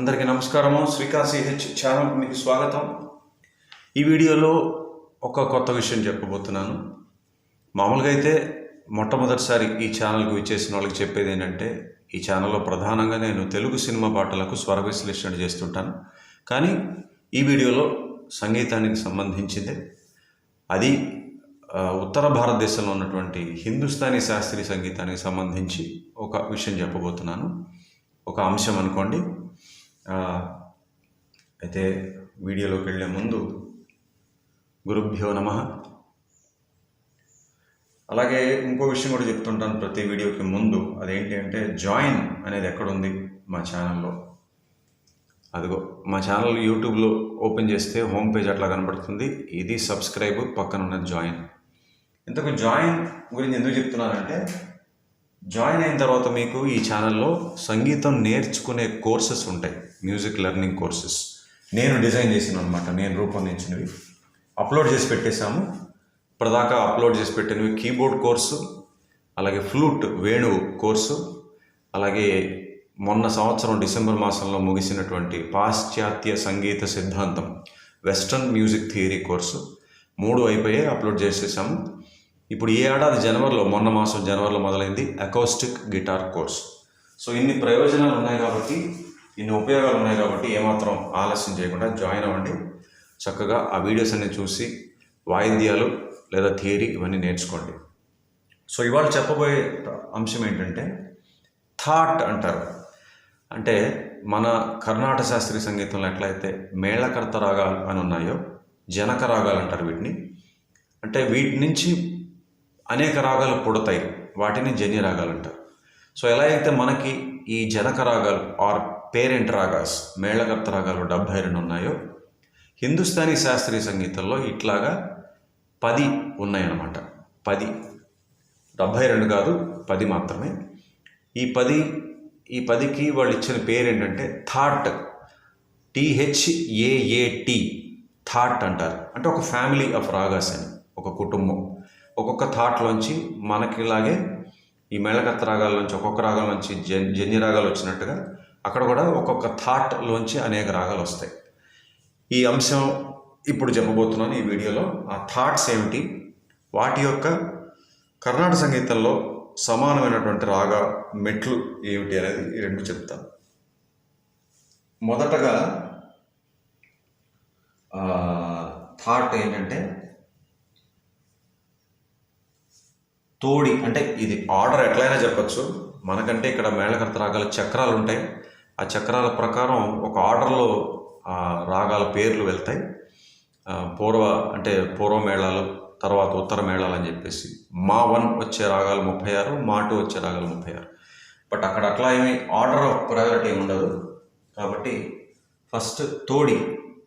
అందరికీ నమస్కారము. శ్రీకాంత్ సిహెచ్ ఛానల్కి మీకు స్వాగతం. ఈ వీడియోలో ఒక కొత్త విషయం చెప్పబోతున్నాను. మామూలుగా అయితే మొట్టమొదటిసారి ఈ ఛానల్కి విచ్చేసిన వాళ్ళకి చెప్పేది ఏంటంటే ఈ ఛానల్లో ప్రధానంగా నేను తెలుగు సినిమా పాటలకు స్వర విశ్లేషణ చేస్తుంటాను. కానీ ఈ వీడియోలో సంగీతానికి సంబంధించిందే. అది ఉత్తర భారతదేశంలో ఉన్నటువంటి హిందుస్థానీ శాస్త్రీయ సంగీతానికి సంబంధించి ఒక విషయం చెప్పబోతున్నాను. ఒక అంశం అనుకోండి. అయితే వీడియోలోకి వెళ్ళే ముందు గురుభ్యో నమ. అలాగే ఇంకో విషయం కూడా చెప్తుంటాను ప్రతి వీడియోకి ముందు. అదేంటి అంటే జాయిన్ అనేది ఎక్కడుంది? మా ఛానల్లో. అదిగో మా ఛానల్ యూట్యూబ్లో ఓపెన్ చేస్తే హోమ్ పేజ్ అట్లా కనబడుతుంది. ఇది సబ్స్క్రైబ్ పక్కన ఉన్నది జాయిన్. ఇంతకు జాయిన్ గురించి ఎందుకు చెప్తున్నానంటే జాయిన్ అయిన తర్వాత మీకు ఈ ఛానల్లో సంగీతం నేర్చుకునే కోర్సెస్ ఉంటాయి. మ్యూజిక్ లెర్నింగ్ కోర్సెస్ నేను డిజైన్ చేసిన అనమాట నేను రూపొందించినవి. అప్లోడ్ చేసి పెట్టేశాము. ఇప్పటిదాకా అప్లోడ్ చేసి పెట్టినవి కీబోర్డ్ కోర్సు అలాగే ఫ్లూట్ వేణువు కోర్సు అలాగే మొన్న సంవత్సరం డిసెంబర్ మాసంలో ముగిసినటువంటి పాశ్చాత్య సంగీత సిద్ధాంతం వెస్ట్రన్ మ్యూజిక్ థియరీ కోర్సు. మూడు అయిపోయాయి అప్లోడ్ చేసేసాము. ఇప్పుడు ఈ ఏడాది జనవరిలో మొన్న మాసం జనవరిలో మొదలైంది అకౌస్టిక్ గిటార్ కోర్స్ సో ఇన్ని ప్రయోజనాలు ఉన్నాయి కాబట్టి ఇన్ని ఉపయోగాలు ఉన్నాయి కాబట్టి ఏమాత్రం ఆలస్యం చేయకుండా జాయిన్ అవ్వండి. చక్కగా ఆ వీడియోస్ అన్ని చూసి వాయిద్యాలు లేదా థియరీ ఇవన్నీ నేర్చుకోండి. సో ఇవాళ చెప్పబోయే అంశం ఏంటంటే థాట్ అంటారు. అంటే మన కర్ణాటక శాస్త్రీయ సంగీతంలో ఎట్లయితే మేళకర్త రాగాలు అని ఉన్నాయో జనక రాగాలు అంటారు వీటిని. అంటే వీటి నుంచి అనేక రాగాలు పుడతాయి. వాటిని జన్య రాగాలు అంటారు. సో ఎలా అయితే మనకి ఈ జనక రాగాలు ఆర్ పేరెంట్ రాగాస్ మేళకర్త రాగాలు డెబ్భై రెండు ఉన్నాయో హిందుస్థానీ శాస్త్రీయ సంగీతంలో ఇట్లాగా పది ఉన్నాయన్నమాట. పది. డెబ్భై రెండు కాదు పది మాత్రమే. ఈ పది ఈ పదికి వాళ్ళు ఇచ్చిన పేరు ఏంటంటే థాట్. టిహెచ్ఏఏటి థాట్ అంటారు. అంటే ఒక ఫ్యామిలీ ఆఫ్ రాగాస్ అని ఒక కుటుంబం. ఒక్కొక్క థాట్లోంచి మనకిలాగే ఈ మేళకత్త రాగాల నుంచి ఒక్కొక్క రాగాల నుంచి జన్ జన్య రాగాలు వచ్చినట్టుగా అక్కడ కూడా ఒక్కొక్క థాట్లోంచి అనేక రాగాలు వస్తాయి. ఈ అంశం ఇప్పుడు చెప్పబోతున్నాను ఈ వీడియోలో. ఆ థాట్స్ ఏమిటి? వాటి యొక్క కర్ణాటక సంగీతంలో సమానమైనటువంటి రాగ మెట్లు ఏమిటి అనేది ఈ రెండు చెప్తాను. మొదటగా థాట్ ఏంటంటే తోడి అంటే ఇది ఆర్డర్ ఎట్లయినా చెప్పచ్చు. మనకంటే ఇక్కడ మేళకర్త రాగాల చక్రాలు ఉంటాయి ఆ చక్రాల ప్రకారం ఒక ఆర్డర్లో రాగాల పేర్లు వెళ్తాయి. పూర్వ అంటే పూర్వ మేళాలు తర్వాత ఉత్తర మేళాలు అని చెప్పేసి. మా వన్ వచ్చే రాగాలు ముప్పై ఆరు మా టూ వచ్చే రాగాలు ముప్పై ఆరు. బట్ అక్కడ అట్లా ఏమి ఆర్డర్ ఆఫ్ ప్రయారిటీ ఉండదు. కాబట్టి ఫస్ట్ తోడి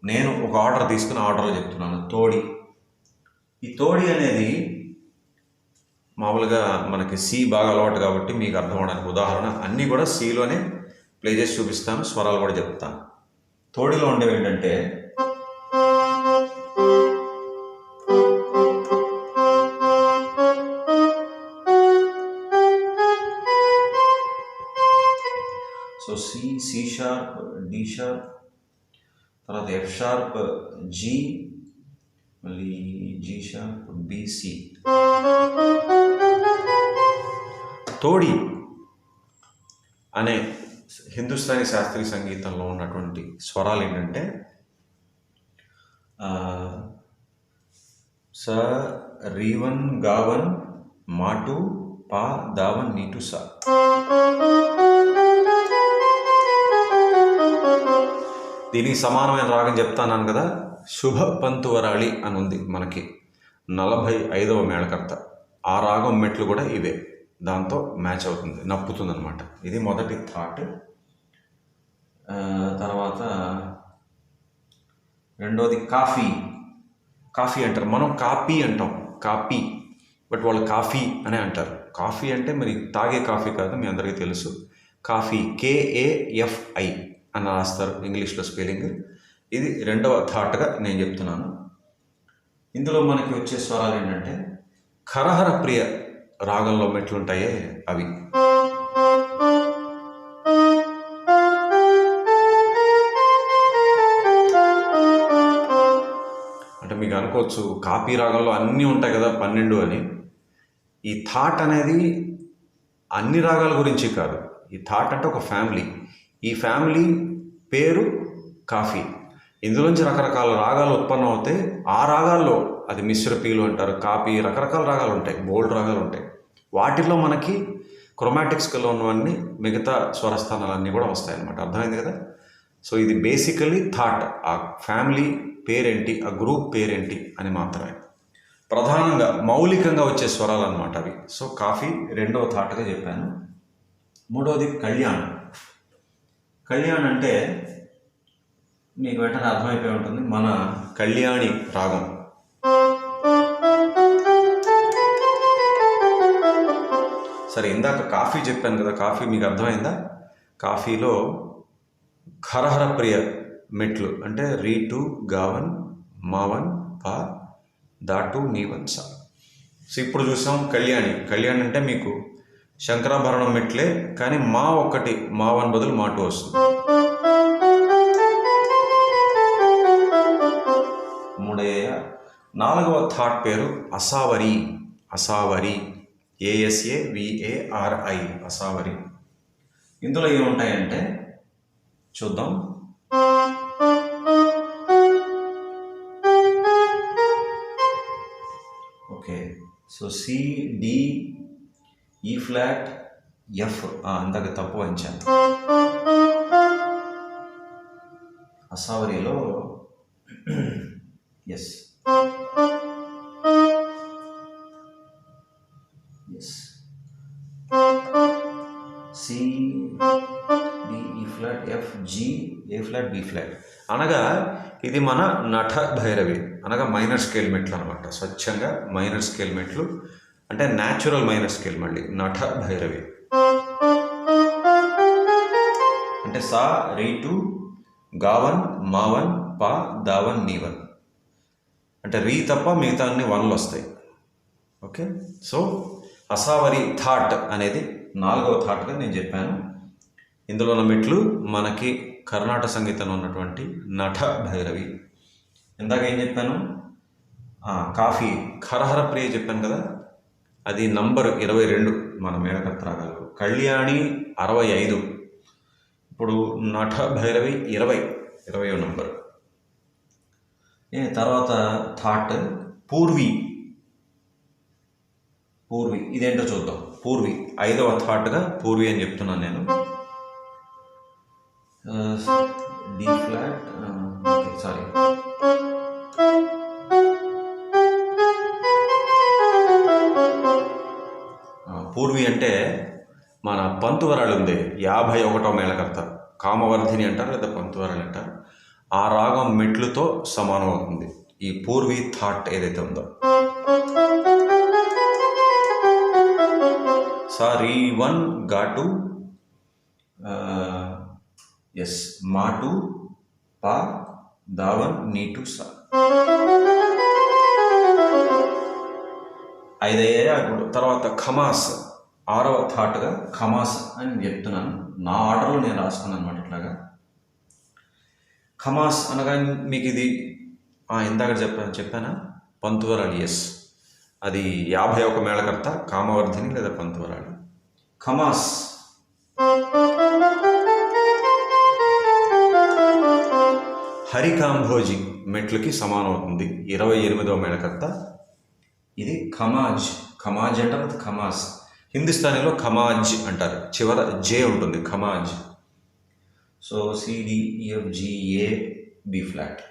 నేను ఒక ఆర్డర్ తీసుకుని ఆర్డర్లో చెప్తున్నాను. తోడి. ఈ తోడి అనేది మామూలుగా మనకి సి బాగా అలవాటు కాబట్టి మీకు అర్థం అవడానికి ఉదాహరణ అన్నీ కూడా సిలోనే ప్లే చేసి చూపిస్తాను స్వరాలు కూడా చెప్తాను. తోడిలో ఉండేవి ఏంటంటే so C C sharp D sharp తర్వాత ఎఫ్ షార్ప్ జి మళ్ళీ G sharp B C Todi అనే హిందుస్థానీ శాస్త్రీయ సంగీతంలో ఉన్నటువంటి స్వరాలు ఏంటంటే స రీవన్ గావన్ మాటు పా దావన్ నీటు స. దీనికి సమానమైన రాగం చెప్తాను కదా శుభ పంతువరాళి అని ఉంది మనకి నలభై ఐదవ మేళకర్త. ఆ రాగం మెట్లు కూడా ఇవే. దాంతో మ్యాచ్ అవుతుంది నప్పుతుంది అనమాట ఇది మొదటి థాట్. తర్వాత రెండోది కాఫీ. కాఫీ అంటారు. మనం కాపీ అంటాం. కాపీ. బట్ వాళ్ళు కాఫీ అనే అంటారు. కాఫీ అంటే మరి తాగే కాఫీ కాదు మీ అందరికీ తెలుసు. కాఫీ కేఏఎఫ్ఐ అని రాస్తారు ఇంగ్లీష్లో స్పెల్లింగ్. ఇది రెండవ థాట్గా నేను చెప్తున్నాను. ఇందులో మనకి వచ్చే స్వరాలు ఏంటంటే ఖరహర ప్రియ రాగంలో మెట్లుంటాయే అవి. అంటే మీకు అనుకోవచ్చు కాపీ రాగంలో అన్నీ ఉంటాయి కదా పన్నెండు అని. ఈ థాట్ అనేది అన్ని రాగాల గురించి కాదు. ఈ థాట్ అంటే ఒక ఫ్యామిలీ. ఈ ఫ్యామిలీ పేరు కాఫీ. ఇందులోంచి రకరకాల రాగాలు ఉత్పన్నం అవుతాయి ఆ రాగాల్లో అది మిశ్రపీలు అంటారు కాపీ రకరకాల రాగాలు ఉంటాయి బోల్డ్ రాగాలు ఉంటాయి. వాటిల్లో మనకి క్రొమాటిక్స్లో ఉన్నవన్నీ మిగతా స్వరస్థానాలన్నీ కూడా వస్తాయన్నమాట. అర్థమైంది కదా? సో ఇది బేసికలీ థాట్ ఆ ఫ్యామిలీ పేరేంటి ఆ గ్రూప్ పేరేంటి అని మాత్రమే. ప్రధానంగా మౌలికంగా వచ్చే స్వరాలు అనమాట అవి. సో కాఫీ రెండవ థాట్గా చెప్పాను. మూడవది కళ్యాణ్. కళ్యాణ్ అంటే మీకు వెంటనే అర్థమైపోయి ఉంటుంది మన కళ్యాణి రాగం. సరే ఇందాక కాఫీ చెప్పాను కదా కాఫీ మీకు అర్థమైందా? కాఫీలో ఖరహర ప్రియ మెట్లు అంటే రీటు గావన్ మావన్ పా దాటు నీవన్ సా. సో ఇప్పుడు చూసాం కళ్యాణి. కళ్యాణి అంటే మీకు శంకరాభరణం మెట్లే కానీ మా ఒక్కటి మావన్ బదులు మాటు వస్తుంది. మూడయ్య నాలుగవ థాట్ పేరు అసావరి. అసావరి. ఏఎస్ఏ విఏఆర్ఐ అసావరి. ఇందులో ఏముంటాయంటే చూద్దాం. Okay so C D E flat F అందాక తప్పు వంచాను అసావరిలో yes yes G A flat B flat అనగా ఇది మన నట భైరవి అనగా మైనర్ స్కేల్ మెట్లు అనమాట స్వచ్ఛంగా మైనర్ స్కేల్ మెట్లు అంటే న్యాచురల్ మైనర్ స్కేల్ మళ్ళీ నట భైరవి. అంటే సా రీటు గావన్ మావన్ పా దావన్ నీవన్ అంటే రీ తప్ప మిగతా అన్ని వన్లు వస్తాయి. ఓకే? సో అసావరి థాట్ అనేది నాలుగవ థాట్గా నేను చెప్పాను. ఇందులో ఉన్న మెట్లు మనకి కర్ణాటక సంగీతంలో ఉన్నటువంటి నట భైరవి. ఇందాక ఏం చెప్పాను? కాఫీ ఖరహర ప్రియ చెప్పాను కదా? అది నంబర్ ఇరవై రెండు మన మేళకర్త కళ్యాణి అరవై ఐదు. ఇప్పుడు నట భైరవి ఇరవై ఇరవై నంబర్. ఏ తర్వాత థాట్ పూర్వి. పూర్వి ఇదేంటో చూద్దాం. పూర్వి ఐదవ థాట్గా పూర్వి అని చెప్తున్నాను నేను. Uh, D flat uh, okay, sorry uh, Purvi అంటే మన పంతువరాలు ఉంది యాభై ఒకటో మేళకర్త. కామవర్ధిని అంటారు లేదా పంతువరాలు అంటారు? ఆ రాగం మెట్లుతో సమానం అవుతుంది ఈ పూర్వి థాట్ ఏదైతే ఉందో. సారీ వన్ ఘాటు ఎస్ మాటు పా దావన్ నీటు సా. ఐదయ్యాయా ఇప్పుడు తర్వాత ఖమాస్ ఆరవ థాట్గా ఖమాస్ అని చెప్తున్నాను. నా ఆర్డర్లో నేను రాసుకున్నాను అనమాట ఇట్లాగా. ఖమాస్ అనగా మీకు ఇది ఆ, ఇందాక చెప్పాను చెప్పానా? పంతువరాలి ఎస్. అది యాభై ఒక మేళకర్త కామవర్ధిని లేదా పంతువరాలి. ఖమాస్. హరికాంభోజి మెట్లకి సమానం అవుతుంది ఇరవై ఎనిమిదవ మేళకర్త. ఇది ఖమాజ్ ఖమాజ్ అంటారు అది హిందుస్థానీలో ఖమాజ్ అంటారు. చివర జే ఉంటుంది Khamaj. So C D F G A B e, flat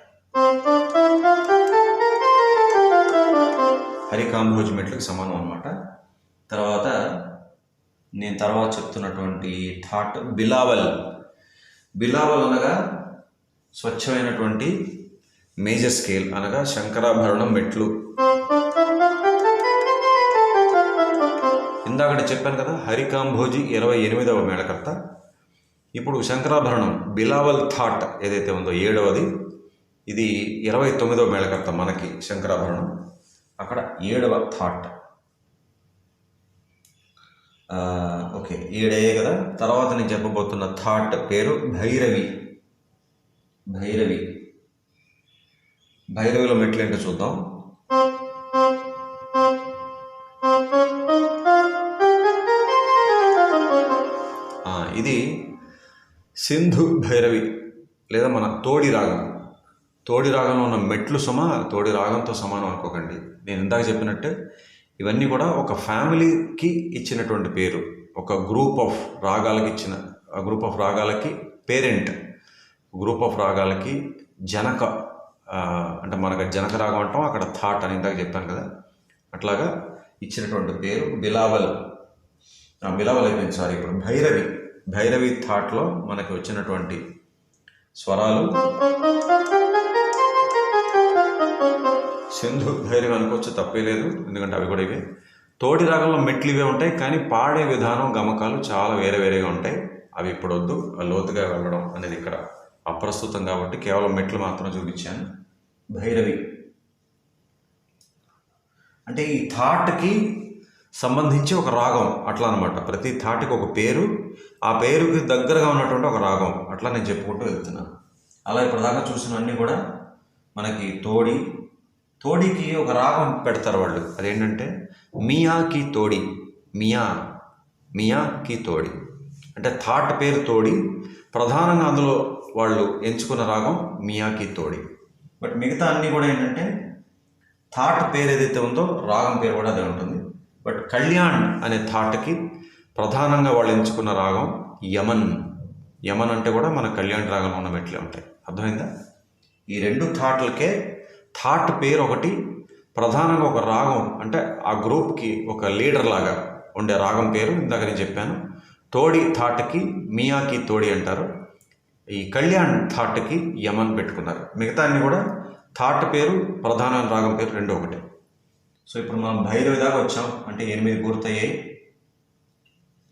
Harikambhoj మెట్లకి సమానం అనమాట తర్వాత నేను తర్వాత చెప్తున్నటువంటి థాట్ బిలావల్. బిలావల్ అనగా స్వచ్ఛమైనటువంటి మేజర్ స్కేల్ అనగా శంకరాభరణం మెట్లు. ఇందాకటి చెప్పాను కదా హరికాంభోజి ఇరవై ఎనిమిదవ మేళకర్త. ఇప్పుడు శంకరాభరణం బిలావల్ థాట్ ఏదైతే ఉందో ఏడవది ఇది ఇరవై తొమ్మిదవ మేళకర్త మనకి శంకరాభరణం. అక్కడ ఏడవ థాట్. ఓకే ఏడే కదా? తర్వాత నేను చెప్పబోతున్న థాట్ పేరు భైరవి. భైరవి. భైరవిలో మెట్లు ఏంటో చూద్దాం. ఇది సింధు భైరవి లేదా మన తోడి రాగం. తోడి రాగంలో ఉన్న మెట్లు సుమ తోడి రాగంతో సమానం అనుకోకండి. నేను ఇందాక చెప్పినట్టు ఇవన్నీ కూడా ఒక ఫ్యామిలీకి ఇచ్చినటువంటి పేరు. ఒక గ్రూప్ ఆఫ్ రాగాలకి ఇచ్చిన గ్రూప్ ఆఫ్ రాగాలకి పేరెంట్. గ్రూప్ ఆఫ్ రాగాలకి జనక అంటే మనకు జనక రాగం అంటాం అక్కడ థాట్ అని ఇందాక చెప్పాను కదా. అట్లాగా ఇచ్చినటువంటి పేరు బిలావల్. ఆ, బిలావల్ అయిపోయింది సారీ ఇప్పుడు భైరవి. భైరవి థాట్లో మనకి వచ్చినటువంటి స్వరాలు. సింధు భైరవి అనుకోవచ్చు తప్పే లేదు ఎందుకంటే అవి కూడా ఇవే. తోటి రాగంలో మెట్లు ఇవే ఉంటాయి కానీ పాడే విధానం గమకాలు చాలా వేరే వేరేగా ఉంటాయి. అవి ఇప్పుడు వద్దు ఆ లోతుగా వెళ్ళడం అనేది ఇక్కడ అప్రస్తుతం కాబట్టి కేవలం మెట్లు మాత్రం చూపించాను. భైరవి. అంటే ఈ థాట్కి సంబంధించి ఒక రాగం అట్లా అనమాట ప్రతి థాట్కి ఒక పేరు ఆ పేరుకి దగ్గరగా ఉన్నటువంటి ఒక రాగం అట్లా నేను చెప్పుకుంటూ వెళ్తున్నాను. అలా ఇప్పటిదాకా చూసినవన్నీ కూడా మనకి తోడి తోడికి ఒక రాగం పెడతారు వాళ్ళు. అదేంటంటే మియాకి తోడి మియా మియాకి తోడి. అంటే థాట్ పేరు తోడి ప్రధానంగా అందులో వాళ్ళు ఎంచుకున్న రాగం మియాకి తోడి. బట్ మిగతా అన్నీ కూడా ఏంటంటే థాట్ పేరు ఏదైతే ఉందో రాగం పేరు కూడా అదే ఉంటుంది. బట్ కళ్యాణ్ అనే థాట్కి ప్రధానంగా వాళ్ళు ఎంచుకున్న రాగం యమన్. యమన్ అంటే కూడా మన కళ్యాణ్ రాగంలో ఉన్న మెట్లే ఉంటాయి. అర్థమైందా? ఈ రెండు థాట్లకే థాట్ పేరు ఒకటి ప్రధానంగా ఒక రాగం అంటే ఆ గ్రూప్కి ఒక లీడర్ లాగా ఉండే రాగం పేరు ఇందాక నేను చెప్పాను. తోడి థాట్కి మియాకి తోడి అంటారు. ఈ కళ్యాణ్ థాట్కి యమన్ పెట్టుకున్నారు. మిగతా అన్ని కూడా థాట్ పేరు ప్రధాన రాగం పేరు రెండు ఒకటే. సో ఇప్పుడు మనం భైరవి దాకా వచ్చాం. అంటే ఎనిమిది పూర్తయ్యాయి.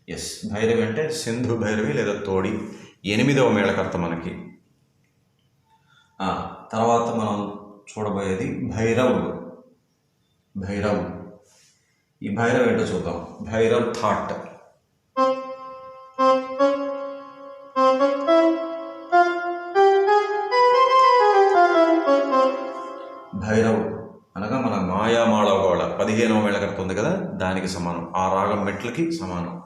ఎస్ భైరవి అంటే సింధు భైరవి లేదా తోడి. ఎనిమిదవ మేళకర్త మనకి. తర్వాత మనం చూడబోయేది భైరవ్. భైరవ్. ఈ భైరవ్ ఏంటో చూద్దాం. భైరవ్ థాట్. అనగా మన మాయామాళగోళ పదిహేనవ మేళకర్త ఉంది కదా దానికి సమానం. ఆ రాగం మెట్లకి సమానం.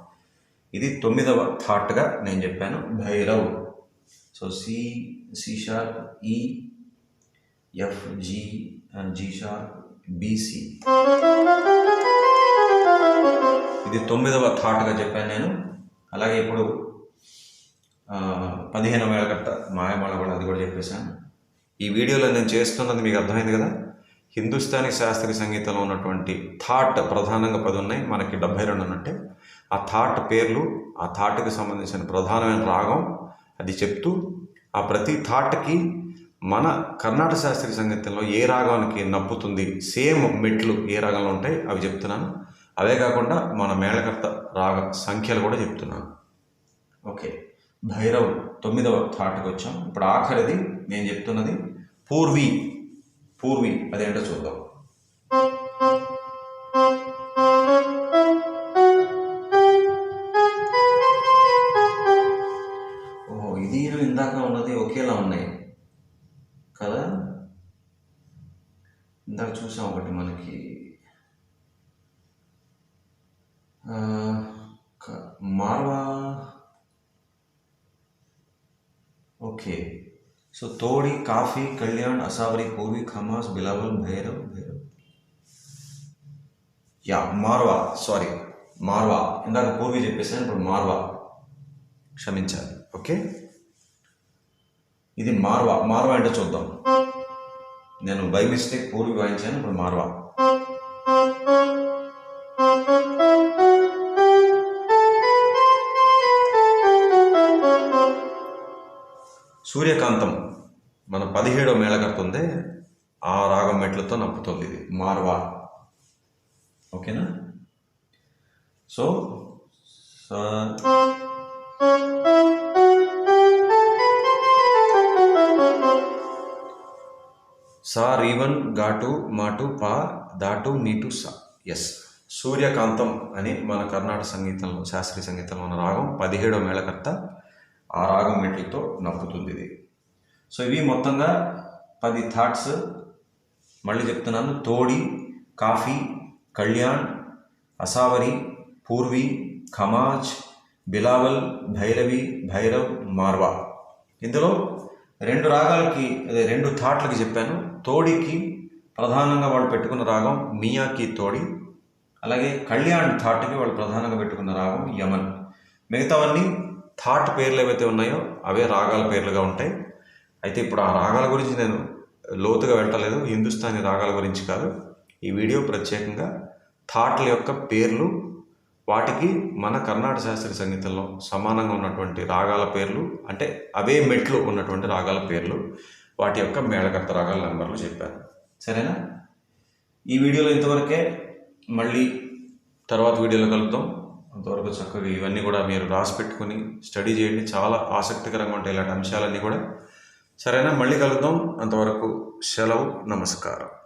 ఇది తొమ్మిదవ థాట్గా నేను చెప్పాను. Bhairav. So C C sharp E F G and G sharp B C ఇది తొమ్మిదవ థాట్గా చెప్పాను నేను. అలాగే ఇప్పుడు పదిహేనవ పదిహేను మేళకర్త మాయమాళ కూడా అది కూడా చెప్పేశాను. ఈ వీడియోలో నేను చేస్తున్నది మీకు అర్థమైంది కదా? హిందుస్థానీ శాస్త్రీయ సంగీతంలో ఉన్నటువంటి థాట్ ప్రధానంగా పది ఉన్నాయి. మనకి డెబ్బై రెండు ఉన్నట్టే ఆ థాట్ పేర్లు ఆ థాట్కి సంబంధించిన ప్రధానమైన రాగం అది చెప్తూ ఆ ప్రతి థాట్కి మన కర్ణాటక శాస్త్రీయ సంగీతంలో ఏ రాగానికి నప్పుతుంది సేమ్ మెట్లు ఏ రాగంలో ఉంటాయి అవి చెప్తున్నాను. అవే కాకుండా మన మేళకర్త రాగ సంఖ్యలు కూడా చెప్తున్నాను. ఓకే. భైరవ్ తొమ్మిదవ థాట్కి వచ్చాం. ఇప్పుడు ఆఖరిది నేను చెప్తున్నది. పూర్వీ పూర్వీ అదేంటో చూద్దాం so Todi Kafi Kalyan Asavari Purvi Khamaj Bilawal Bhairav Bhairav yeah Marwa sorry Marwa ఇందాక పూర్వి చెప్పేసాను ఇప్పుడు మార్వా క్షమించాలి. ఓకే ఇది మార్వా మార్వా అంటే చూద్దాం. నేను బై మిస్టేక్ పూర్వి వాయించాను ఇప్పుడు మార్వా సూర్యకాంతం. పదిహేడో మేళకర్త ఉందే ఆ రాగం మెట్లతో నప్పుతుంది ఇది. మార్వా. ఓకేనా? సో స- సా రీవన్ ఘాటు మాటు పా దాటు నీటు సా. ఎస్ సూర్యకాంతం అని మన కర్ణాటక సంగీతంలో శాస్త్రీయ సంగీతంలో ఉన్న రాగం పదిహేడో మేళకర్త ఆ రాగం మెట్లతో నప్పుతుంది ఇది. సో ఇవి మొత్తంగా పది థాట్స్ మళ్ళీ చెప్తున్నాను. తోడి కాఫీ కళ్యాణ్ అసావరి పూర్వి ఖమాజ్ బిలావల్ భైరవి భైరవ్ మార్వా. ఇందులో రెండు రాగాలకి అదే రెండు థాట్లకి చెప్పాను. తోడికి ప్రధానంగా వాళ్ళు పెట్టుకున్న రాగం మియాకి తోడి అలాగే కళ్యాణ్ థాట్కి వాళ్ళు ప్రధానంగా పెట్టుకున్న రాగం యమన్. మిగతావన్నీ థాట్ పేర్లు ఏవైతే ఉన్నాయో అవే రాగాల పేర్లుగా ఉంటాయి. అయితే ఇప్పుడు ఆ రాగాల గురించి నేను లోతుగా వెళ్ళలేదు హిందుస్థానీ రాగాల గురించి కాదు. ఈ వీడియో ప్రత్యేకంగా థాట్ల యొక్క పేర్లు వాటికి మన కర్ణాటక శాస్త్రీయ సంగీతంలో సమానంగా ఉన్నటువంటి రాగాల పేర్లు అంటే అవే మెట్లు ఉన్నటువంటి రాగాల పేర్లు వాటి యొక్క మేళకర్త రాగాల నెంబర్లు చెప్పాను. సరేనా? ఈ వీడియోలో ఇంతవరకే మళ్ళీ తర్వాత వీడియోలో కలుద్దాం. అంతవరకు చక్కగా ఇవన్నీ కూడా మీరు రాసి పెట్టుకుని స్టడీ చేయండి. చాలా ఆసక్తికరంగా ఉంటాయి ఇలాంటి అంశాలన్నీ కూడా. సరేనా? మళ్ళీ కలుద్దాం. అంతవరకు సెలవు నమస్కారం.